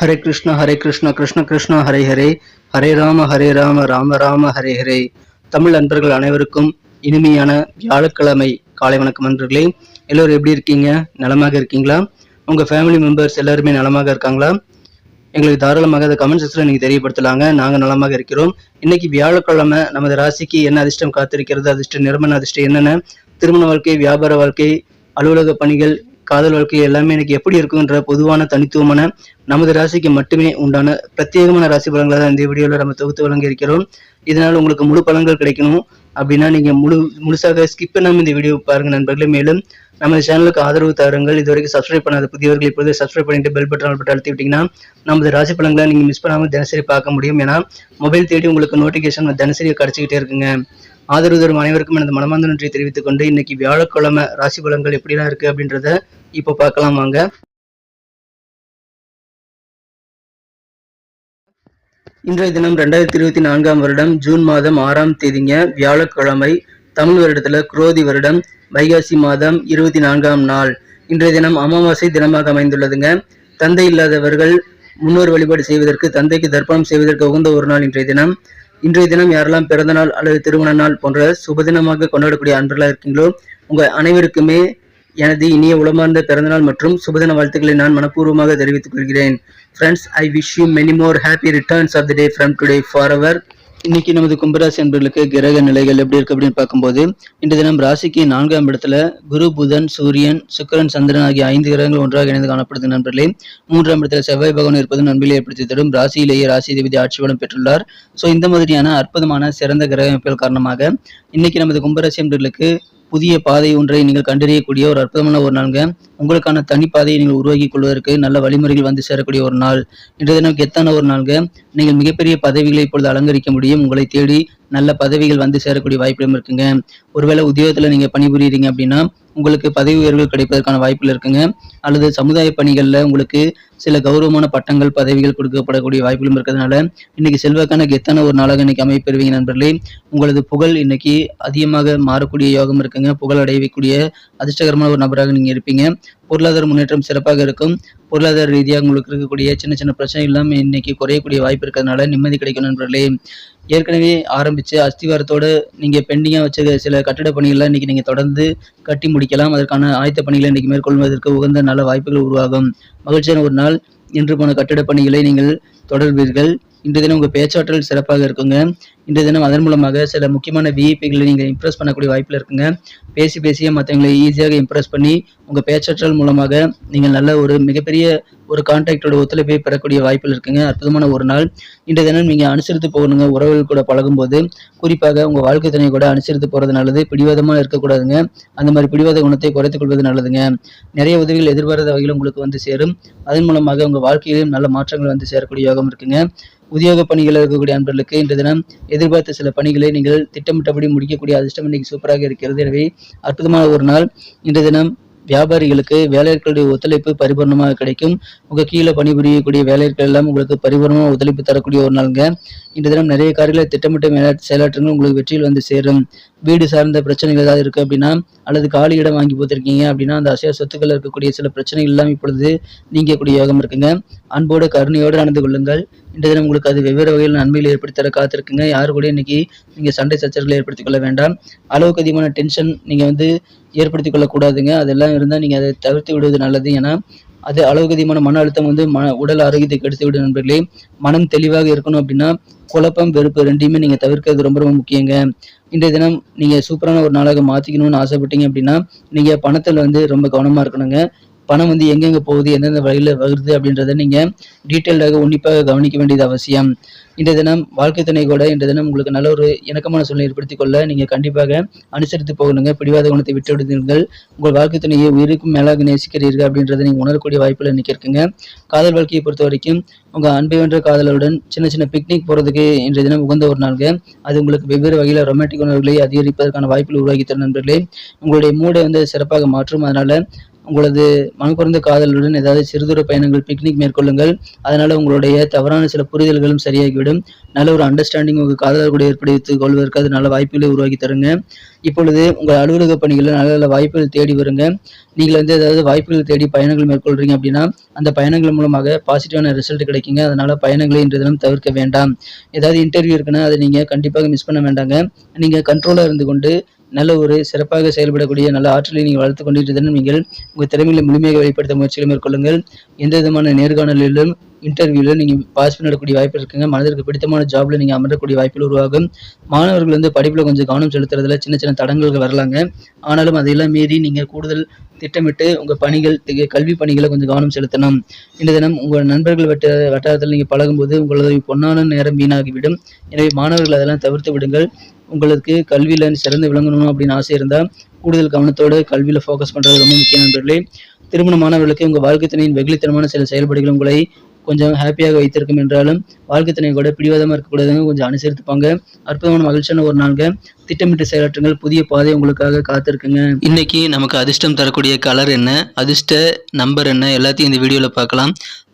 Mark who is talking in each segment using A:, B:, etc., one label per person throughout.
A: ஹரே கிருஷ்ணா ஹரே கிருஷ்ண கிருஷ்ண கிருஷ்ண ஹரே ஹரே. ஹரே ராம ஹரே ராம ராம ராம ஹரே ஹரே. தமிழ் நண்பர்கள் அனைவருக்கும் இனிமையான வியாழக்கிழமை காலை வணக்கம் நண்பர்களே. எல்லோரும் எப்படி இருக்கீங்க? நலமாக இருக்கீங்களா? உங்கள் ஃபேமிலி மெம்பர்ஸ் எல்லாருமே நலமாக இருக்காங்களா? எங்களுக்கு தாராளமாக அதை கமெண்ட் செக்ஷனில் நீங்கள் தெரியப்படுத்தலாங்க. நாங்கள் நலமாக இருக்கிறோம். இன்னைக்கு வியாழக்கிழமை நமது ராசிக்கு என்ன அதிர்ஷ்டம் காத்திருக்கிறது அதிர்ஷ்ட நிறுவன அதிர்ஷ்டம் என்னென்ன? திருமண வாழ்க்கை வியாபார வாழ்க்கை அலுவலக பணிகள் காதல் வாழ்க்கை எல்லாமே எனக்கு எப்படி இருக்குன்ற பொதுவான தனித்துவமான நமது ராசிக்கு மட்டுமே உண்டான பிரத்யேகமான ராசி பலன்களை தான் இந்த வீடியோவில் நம்ம தொகுத்து வழங்க இருக்கிறோம். இதனால் உங்களுக்கு முழு பலன்கள் கிடைக்கணும். அப்படின்னா நீங்கள் முழு முழுசாக ஸ்கிப் பண்ணாமல் இந்த வீடியோ பாருங்கள் நண்பர்களே. மேலும் நம்ம சேனலுக்கு ஆதரவு தாருங்கள். இது வரைக்கும் சப்ஸ்கிரைப் பண்ணாத புதியவர்கள் இப்போது சப்ஸ்கிரைப் பண்ணிட்டு பெல் பட்டன் பட்டன் அழுத்தி விட்டீங்கன்னா நமது ராசி பலன்களை நீங்கள் மிஸ் பண்ணாமல் தினசரி பார்க்க முடியும். ஏன்னா மொபைல் தேடி உங்களுக்கு நோட்டிஃபிகேஷன் தினசரி கிடச்சிக்கிட்டே இருக்குங்க. ஆதரவு தரும் அனைவருக்கும் எனது மனமார்ந்த நன்றியை தெரிவித்துக் கொண்டு இன்னைக்கு வியாழக்கிழமை ராசி பலன்கள் எப்படிலாம் இருக்கு அப்படின்றத இப்போ பார்க்கலாம் வாங்க. இன்றைய தினம் ரெண்டாயிரத்தி இருபத்தி நான்காம் வருடம் ஜூன் மாதம் ஆறாம் தேதிங்க. வியாழக்கிழமை தமிழ் வருடத்துல குரோதி வருடம். வைகாசி மாதம் இருபத்தி நான்காம் நாள். இன்றைய தினம் அமாவாசை தினமாக அமைந்துள்ளதுங்க. தந்தை இல்லாதவர்கள் முன்னோர் வழிபாடு செய்வதற்கு தந்தைக்கு தர்ப்பணம் செய்வதற்கு உகந்த ஒரு நாள் இன்றைய தினம். இன்றைய தினம் யாரெல்லாம் பிறந்த நாள் அல்லது திருமண நாள் போன்ற சுபதினமாக கொண்டாடக்கூடிய அன்பர்களாக இருக்கீங்களோ உங்க அனைவருக்குமே எனது இனிய உளமார்ந்த பிறந்தநாள் மற்றும் சுபதின வாழ்த்துக்களை நான் மனப்பூர்வமாக தெரிவித்துக் கொள்கிறேன். Friends I wish you many more happy returns of the day from today for our இன்னைக்கு நமது கும்பராசி என்பர்களுக்கு கிரக நிலைகள் எப்படி இருக்கு அப்படின்னு பார்க்கும்போது இன்று தினம் ராசிக்கு நான்காம் இடத்துல குரு புதன் சூரியன் சுக்கிரன் சந்திரன் ஆகிய ஐந்து கிரகங்கள் ஒன்றாக இணைந்து காணப்படுது நண்பர்களே. மூன்றாம் இடத்துல செவ்வாய் பகவான் இருப்பது நண்பிலே ஏற்படுத்தி தரும். ராசியிலேயே ராசி தேவதி ஆட்சி பலம் பெற்றுள்ளார். ஸோ இந்த மாதிரியான அற்புதமான சிறந்த கிரக அமைப்புகள் காரணமாக இன்னைக்கு நமது கும்பராசி என்பர்களுக்கு புதிய பாதை ஒன்றை நீங்கள் கண்டறியக்கூடிய ஒரு அற்புதமான ஒரு நாளுங்க. உங்களுக்கான தனி பாதையை நீங்கள் உருவாக்கி கொள்வதற்கு நல்ல வழிமுறைகள் வந்து சேரக்கூடிய ஒரு நாள். இன்றைய தினம் கெத்தான ஒரு நாளுங்க. நீங்கள் மிகப்பெரிய பதவிகளை இப்பொழுது அலங்கரிக்க முடியும். உங்களை தேடி நல்ல பதவிகள் வந்து சேரக்கூடிய வாய்ப்புகளும் இருக்குங்க. ஒருவேளை உத்தியோகத்தில் நீங்கள் பணிபுரியுறீங்க அப்படின்னா உங்களுக்கு பதவி உயர்வுகள் கிடைப்பதற்கான வாய்ப்புகள் இருக்குங்க. அல்லது சமுதாய பணிகளில் உங்களுக்கு சில கௌரவமான பட்டங்கள் பதவிகள் கொடுக்கப்படக்கூடிய வாய்ப்புகளும் இருக்கிறதுனால இன்னைக்கு செல்வாக்கான கெத்தான ஒரு நாளாக இன்னைக்கு அமைப்பெறுவீங்க நண்பர்களே. உங்களது புகழ் இன்னைக்கு அதிகமாக மாறக்கூடிய யோகம் இருக்குங்க. புகழ் அடையக்கூடிய அதிர்ஷ்டகரமான ஒரு நபராக நீங்க இருப்பீங்க. பொருளாதார முன்னேற்றம் சிறப்பாக இருக்கும். பொருளாதார ரீதியாக உங்களுக்கு இருக்கக்கூடிய சின்ன சின்ன பிரச்சனை இல்லாமல் இன்னைக்கு குறையக்கூடிய வாய்ப்பு இருக்கிறதுனால நிம்மதி கிடைக்கும் நண்பர்களே. ஏற்கனவே ஆரம்பித்து அஸ்திவாரத்தோட நீங்க பெண்டிங்கா வச்ச சில கட்டிட பணிகள்லாம் இன்னைக்கு நீங்க தொடர்ந்து கட்டி முடிக்கலாம். அதற்கான ஆயத்த பணிகளை இன்னைக்கு மேற்கொள்வதற்கு உகந்த நல்ல வாய்ப்புகள் உருவாகும். மகிழ்ச்சியான ஒரு நாள். இன்று போன கட்டிட பணிகளை நீங்கள் தொடர்வீர்கள். இன்று தினம் உங்கள் பேச்சாற்றல் சிறப்பாக இருக்குங்க. இன்றைய தினம் அதன் மூலமாக சில முக்கியமான விஐபிகளை நீங்கள் இம்ப்ரெஸ் பண்ணக்கூடிய வாய்ப்பில் இருக்குங்க. பேசி பேசியே மற்றவங்களை ஈஸியாக இம்ப்ரெஸ் பண்ணி உங்கள் பேச்சாற்றல் மூலமாக நீங்கள் நல்ல ஒரு மிகப்பெரிய ஒரு கான்டாக்டோட ஒத்துழைப்பை பெறக்கூடிய வாய்ப்பில் இருக்குங்க. அற்புதமான ஒரு நாள். இன்றைய தினம் நீங்கள் அனுசரித்து போகணுங்க. உறவுகள் கூட பழகும்போது குறிப்பாக உங்கள் வாழ்க்கை துணை கூட அனுசரித்து போகிறது நல்லது. பிடிவாதமாக இருக்கக்கூடாதுங்க. அந்த மாதிரி பிடிவாத குணத்தை குறைத்துக் கொள்வது நல்லதுங்க. நிறைய உதவிகள் எதிர்பாராத வகையில் உங்களுக்கு வந்து சேரும். அதன் மூலமாக உங்கள் வாழ்க்கையிலும் நல்ல மாற்றங்கள் வந்து சேரக்கூடிய யோகம் இருக்குங்க. உத்தியோக பணிகளில் இருக்கக்கூடிய அன்பர்களுக்கு இன்றைய தினம் எதிர்பார்த்த சில பணிகளை நீங்கள் திட்டமிட்டபடி முடிக்கக்கூடிய அதிர்ஷ்டம் இன்னைக்கு சூப்பராக இருக்கிறது. எனவே அற்புதமான ஒரு நாள். இன்று தினம் வியாபாரிகளுக்கு வேலையாட்களுடைய ஒத்துழைப்பு பரிபூர்ணமாக கிடைக்கும். உங்க கீழே பணிபுரியக்கூடிய வேலையாட்கள் எல்லாம் உங்களுக்கு பரிபூர்ணமாக ஒத்துழைப்பு தரக்கூடிய ஒரு நாளுங்க. இன்று தினம் நிறைய காரியங்களை திட்டமிட்ட மேலா செயலாற்றங்கள் உங்களுக்கு வெற்றியில் வந்து சேரும். வீடு சார்ந்த பிரச்சனைகள் ஏதாவது இருக்கு அப்படின்னா அல்லது காலி இடம் வாங்கி போத்திருக்கீங்க அப்படின்னா அந்த அசைய சொத்துக்கள் இருக்கக்கூடிய சில பிரச்சனைகள் எல்லாம் இப்பொழுது நீங்கக்கூடிய யோகம் இருக்குங்க. அன்போடு கருணையோடு நடந்து கொள்ளுங்கள். இன்றைய தினம் உங்களுக்கு அது வெவ்வேறு வகையில் நன்மையில் ஏற்படுத்தி தர காத்திருக்குங்க. யாரு கூட இன்னைக்கு நீங்கள் சண்டை சச்சரவுகளை ஏற்படுத்திக் கொள்ள வேண்டாம். அளவுக்கு அதிகமான டென்ஷன் நீங்கள் வந்து ஏற்படுத்திக் கொள்ளக்கூடாதுங்க. அதெல்லாம் இருந்தால் நீங்கள் அதை தவிர்த்து விடுவது நல்லது. ஏன்னா அது அளவுக்கு அதிகமான மன அழுத்தம் வந்து மன உடல் ஆரோக்கியத்தை கெடுத்து விடும் நண்பர்களே. மனம் தெளிவாக இருக்கணும் அப்படின்னா குழப்பம் வெறுப்பு ரெண்டையுமே நீங்கள் தவிர்க்கிறது ரொம்ப ரொம்ப முக்கியங்க. இன்றைய தினம் நீங்கள் சூப்பரான ஒரு நாளாக மாற்றிக்கணும்னு ஆசைப்பட்டீங்க அப்படின்னா நீங்கள் பணத்தில் வந்து ரொம்ப கவனமா இருக்கணுங்க. பணம் வந்து எங்கெங்க போகுது எந்தெந்த வகையில் வருது அப்படின்றத நீங்க டீட்டெயில்டாக உன்னிப்பாக கவனிக்க வேண்டியது அவசியம். இன்றைய தினம் வாழ்க்கை துணை கூட இன்றைய தினம் உங்களுக்கு நல்ல ஒரு இணக்கமான சூழ்நிலை ஏற்படுத்திக் கொள்ள நீங்க கண்டிப்பாக அனுசரித்து போகணுங்க. பிடிவாத குணத்தை விட்டு விடுவீர்கள். உங்கள் வாழ்க்கை துணையை உயிருக்கும் மேலாக நேசிக்கிறீர்கள் அப்படின்றத நீங்க உணரக்கூடிய வாய்ப்பில் இன்னைக்கு இருக்குங்க. காதல் வாழ்க்கையை பொறுத்த வரைக்கும் உங்க அன்பை வென்ற காதலருடன் சின்ன சின்ன பிக்னிக் போறதுக்கு இன்றைய தினம் உகந்த ஒரு நாள்ங்க. அது உங்களுக்கு வெவ்வேறு வகையில் ரொமான்டிக் உணர்வுகளை அதிகரிப்பதற்கான வாய்ப்புகள் உருவாக்கி தரும் நண்பர்களே. உங்களுடைய மூடை வந்து சிறப்பாக மாற்றும். அதனால உங்களது மனக்குறந்த காதலுடன் ஏதாவது சிறுதூர பயணங்கள் பிக்னிக் மேற்கொள்ளுங்கள். அதனால உங்களுடைய தவறான சில புரிதல்களும் சரியாகிவிடும். நல்ல ஒரு அண்டர்ஸ்டாண்டிங் உங்கள் காதலர் கூட ஏற்படுத்திக் கொள்வதற்கு அது நல்ல வாய்ப்புகளை உருவாக்கி தருங்க. இப்பொழுது உங்கள் அலுவலக பணிகளில் நல்ல நல்ல வாய்ப்புகள் தேடி வருங்க. நீங்கள் வந்து ஏதாவது வாய்ப்புகள் தேடி பயணங்கள் மேற்கொள்றீங்க அப்படின்னா அந்த பயணங்கள் மூலமாக பாசிட்டிவான ரிசல்ட் கிடைக்குங்க. அதனால பயணங்களை இன்று தினம் தவிர்க்க வேண்டாம். ஏதாவது இன்டர்வியூ இருக்குன்னா அதை நீங்கள் கண்டிப்பாக மிஸ் பண்ண வேண்டாங்க. நீங்கள் கண்ட்ரோலாக இருந்து கொண்டு நல்ல ஒரு சிறப்பாக செயல்படக்கூடிய நல்ல ஆற்றலை நீங்கள் வளர்த்து கொண்டிருந்தாலும் நீங்கள் உங்கள் திறமைகளை முழுமையாக வெளிப்படுத்த முயற்சிகளை மேற்கொள்ளுங்கள். எந்த விதமான நேர்காணலிலும் இன்டர்வியூவில் நீங்கள் பாஸ் பண்ணிடக்கூடிய வாய்ப்பு இருக்குங்க. மனதிற்கு பிடித்தமான ஜாப்பில் நீங்கள் அமரக்கூடிய வாய்ப்புகள் உருவாகும். மாணவர்கள் வந்து படிப்பில் கொஞ்சம் கவனம் செலுத்துறதுல சின்ன சின்ன தடங்கல்கள் வரலாங்க. ஆனாலும் அதையெல்லாம் மீறி நீங்கள் கூடுதல் திட்டமிட்டு உங்கள் பணிகள் கல்வி பணிகளை கொஞ்சம் கவனம் செலுத்தணும். இந்த தினம் உங்கள் நண்பர்கள் வட்ட வட்டாரத்தில் நீங்கள் பழகும்போது உங்களது பொன்னான நேரம் வீணாகிவிடும். எனவே மாணவர்கள் அதெல்லாம் தவிர்த்து விடுங்கள். உங்களுக்கு கல்வியில் சிறந்து விளங்கணும் அப்படின்னு ஆசை இருந்தால் கூடுதல் கவனத்தோடு கல்வியில் ஃபோக்கஸ் பண்ணுறது ரொம்ப முக்கியம் நண்பர்களே. திருமணமானவர்களுக்கு உங்கள் வாழ்க்கை துணையின் வெகுளித்தனமான சில செயல்பாடுகள் உங்களை கொஞ்சம் ஹாப்பியாக வைத்திருக்கும் என்றாலும் வாழ்க்கை துணை கூட பிடிவாதமாக இருக்கக்கூடாதுங்க கொஞ்சம் அனுசரித்துப்பாங்க. அற்புதமான மகிழ்ச்சியான ஒரு நாள்ங்க. திட்டமிட்டு செயலாற்றுங்கள். புதிய பாதை உங்களுக்காக காத்திருக்குங்க. இன்னைக்கு நமக்கு அதிர்ஷ்டம் தரக்கூடிய கலர் என்ன? அதிர்ஷ்ட நம்பர் என்ன? எல்லாத்தையும் இந்த வீடியோவில் பார்க்கலாம்.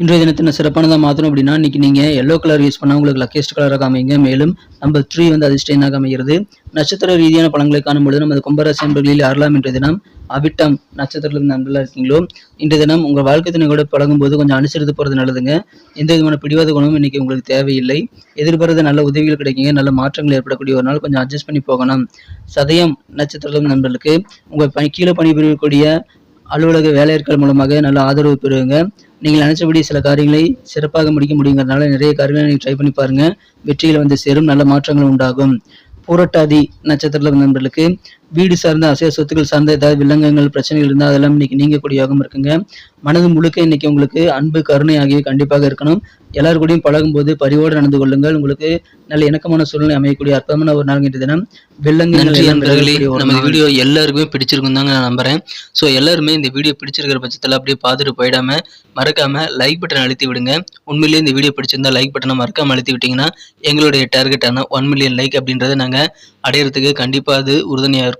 A: இன்றைய தினத்தின சிறப்பானதாக மாற்றணும் அப்படின்னா இன்னைக்கு நீங்கள் எல்லோ கலர் யூஸ் பண்ணால் உங்களுக்கு லக்கேஸ்ட் கலராக அமைங்க மேலும் நம்பர் த்ரீ வந்து அதிர்ஷ்டனாக அமைகிறது நட்சத்திர ரீதியான பலன்களை காணும்பொழுது நமது கும்பராசி நண்பர்களில் யாரெல்லாம் இன்றைய தினம் அவிட்டம் நட்சத்திரத்தில் நண்பர்களாக இருக்கீங்களோ இன்றைய தினம் உங்கள் வாழ்க்கை தினம் கூட பழகும்போது கொஞ்சம் அனுசரித்து போகிறது நல்லதுங்க. எந்த விதமான பிடிவாத குணமும் இன்னைக்கு உங்களுக்கு தேவையில்லை. எதிர்பாராத நல்ல உதவிகள் கிடைக்குங்க. நல்ல மாற்றங்கள் ஏற்படக்கூடிய ஒரு நாள் கொஞ்சம் அட்ஜஸ்ட் பண்ணி போகணும். சதயம் நட்சத்திரத்தில் நண்பர்களுக்கு உங்கள் பணி கீழே பணிபுரியக்கூடிய அலுவலக வேலையாட்கள் மூலமாக நல்ல ஆதரவு பெறுவீங்க நீங்கள் நினைச்சபடி சில காரியங்களை சிறப்பாக முடிக்க முடியுங்கிறதுனால நிறைய காரியங்களை நீங்கள் ட்ரை பண்ணி பாருங்க. வெற்றியில் வந்து சேரும். நல்ல மாற்றங்கள் உண்டாகும். பூரட்டாதி நட்சத்திரத்தில் நண்பர்களுக்கு வீடு சார்ந்த அசைய சொத்துக்கள் சார்ந்த ஏதாவது வில்லங்கங்கள் பிரச்சனைகள் இருந்தால் அதெல்லாம் இன்னைக்கு நீங்கக்கூடிய யோகம் இருக்குங்க. மனது முழுக்க இன்னைக்கு உங்களுக்கு அன்பு கருணை ஆகியவை கண்டிப்பாக இருக்கணும். எல்லாரு கூடயும் பழகும்போது பரிவோடு நடந்து கொள்ளுங்கள். உங்களுக்கு நல்ல இணக்கமான சூழ்நிலை அமையக்கூடிய அற்புதமான ஒரு நாள் இன்றைய தினம்.
B: நன்றி நண்பர்களே.
A: ஒரு
B: நம்ம. வீடியோ எல்லாருக்குமே பிடிச்சிருக்கும் தாங்க நான் நம்புறேன். ஸோ எல்லாருமே இந்த வீடியோ பிடிச்சிருக்கிற பட்சத்தில் அப்படியே பார்த்துட்டு போயிடாம மறக்காம லைக் பட்டன் அழுத்தி விடுங்க. உண்மையிலேயே இந்த வீடியோ பிடிச்சிருந்தா லைக் பட்டனை மறக்காம அழுத்தி விட்டீங்கன்னா எங்களுடைய டார்கெட்டான ஒன் மில்லியன் லைக் அப்படின்றத நாங்கள் அடையிறதுக்கு கண்டிப்பாக அது உறுதுணையாக இருக்கும்.